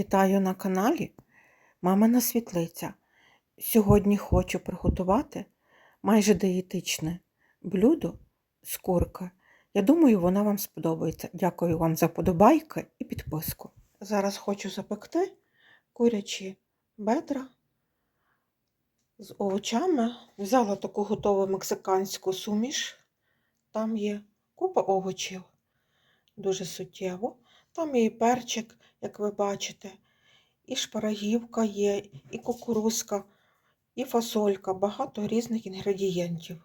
Вітаю на каналі Мамина Світлиця. Сьогодні хочу приготувати майже дієтичне блюдо з курки. Я думаю, воно вам сподобається. Дякую вам за подобайки і підписку. Зараз хочу запекти курячі бедра з овочами. Взяла таку готову мексиканську суміш. Там є купа овочів, дуже суттєво. Там є і перчик, як ви бачите, і шпарагівка є, і кукурузка, і фасолька, багато різних інгредієнтів.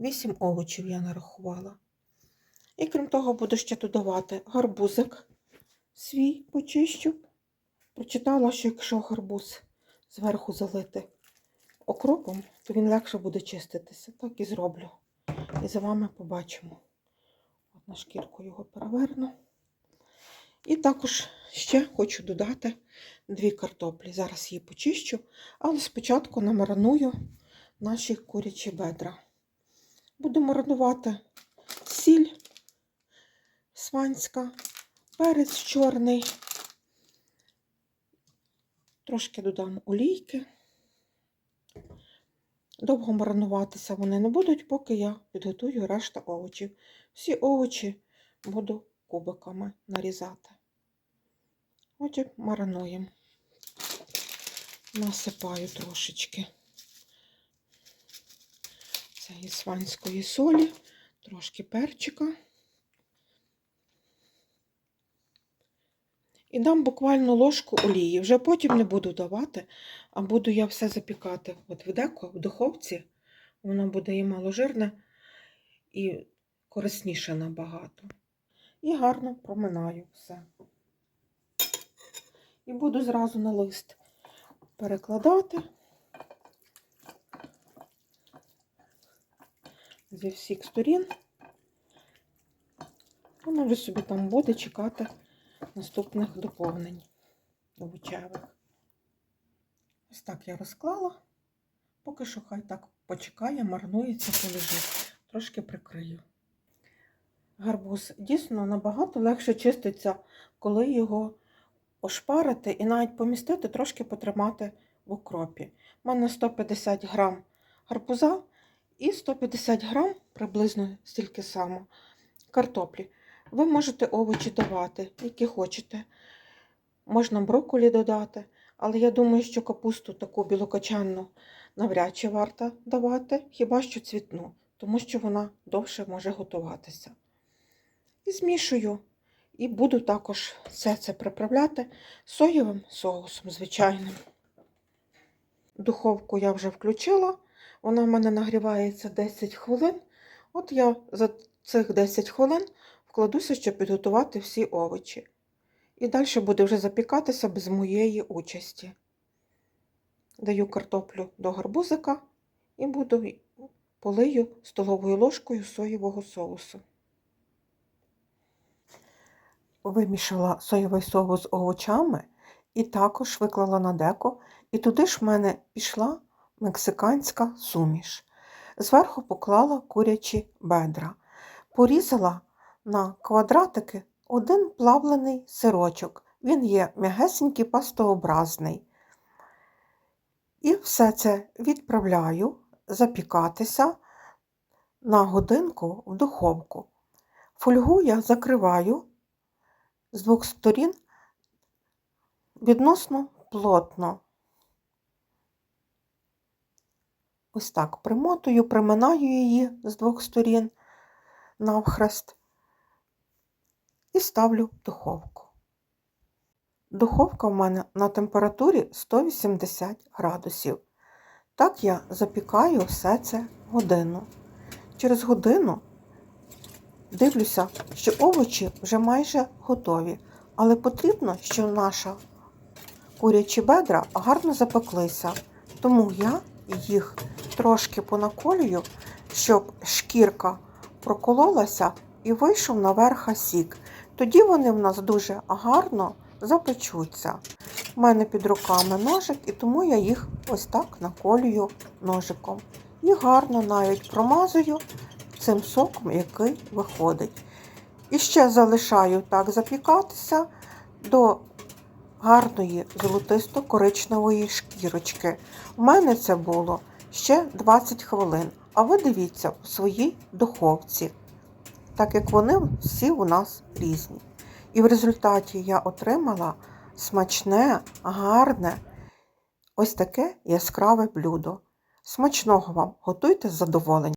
Вісім овочів я нарахувала. І крім того, буду ще додавати гарбузик свій почищу. Прочитала, що якщо гарбуз зверху залити окропом, то він легше буде чиститися. Так і зроблю. І за вами побачимо. От на шкірку його переверну. І також ще хочу додати дві картоплі. Зараз її почищу, але спочатку намариную наші курячі бедра. Буду маринувати сіль сванська, перець чорний, трошки додам олійки. Довго маринуватися вони не будуть, поки я підготую решта овочів. Всі овочі буду кубиками нарізати. Потім маринуємо. Насипаю трошечки цієї сванської солі, трошки перчика. І дам буквально ложку олії. Вже потім не буду давати, а буду я все запікати. От в деко, в духовці, воно буде і маложирне, і корисніше набагато. І гарно проминаю все. І буду зразу на лист перекладати зі всіх сторін. Воно вже собі там буде чекати наступних доповнень овочевих. Ось так я розклала. Поки що хай так почекає, марнується, полежить. Трошки прикрию. Гарбуз дійсно набагато легше чиститься, коли його ошпарити і навіть помістити, трошки потримати в окропі. У мене 150 грам гарбуза і 150 грам, приблизно стільки само, картоплі. Ви можете овочі давати, які хочете. Можна брокколі додати, але я думаю, що капусту таку білокочанну навряд чи варто давати, хіба що цвітну, тому що вона довше може готуватися. І змішую. І буду також все це приправляти соєвим соусом звичайним. Духовку я вже включила, вона в мене нагрівається 10 хвилин. От я за цих 10 хвилин вкладуся, щоб підготувати всі овочі. І далі буде вже запікатися без моєї участі. Даю картоплю до гарбузика і буду полию столовою ложкою соєвого соусу. Вимішала соєвий соус з овочами і також виклала на деко, і туди ж в мене пішла мексиканська суміш. Зверху поклала курячі бедра, порізала на квадратики один плавлений сирочок. Він є м'ягесенький пастообразний. І все це відправляю запікатися на годинку в духовку. Фольгу я закриваю з двох сторін відносно плотно. Ось так примотую, приминаю її з двох сторін навхрест і ставлю в духовку. Духовка в мене на температурі 180 градусів. Так я запікаю все це годину. Через годину дивлюся, що овочі вже майже готові, але потрібно, щоб наша курячі бедра гарно запеклися. Тому я їх трошки понаколюю, щоб шкірка прокололася і вийшов наверх сік. Тоді вони в нас дуже гарно запечуться. У мене під руками ножик, і тому я їх ось так наколюю ножиком. І гарно навіть промазую цим соком, який виходить. І ще залишаю так запікатися до гарної золотисто-коричневої шкірочки. У мене це було ще 20 хвилин, а ви дивіться у своїй духовці, так як вони всі у нас різні. І в результаті я отримала смачне, гарне, ось таке яскраве блюдо. Смачного вам, готуйте з задоволенням.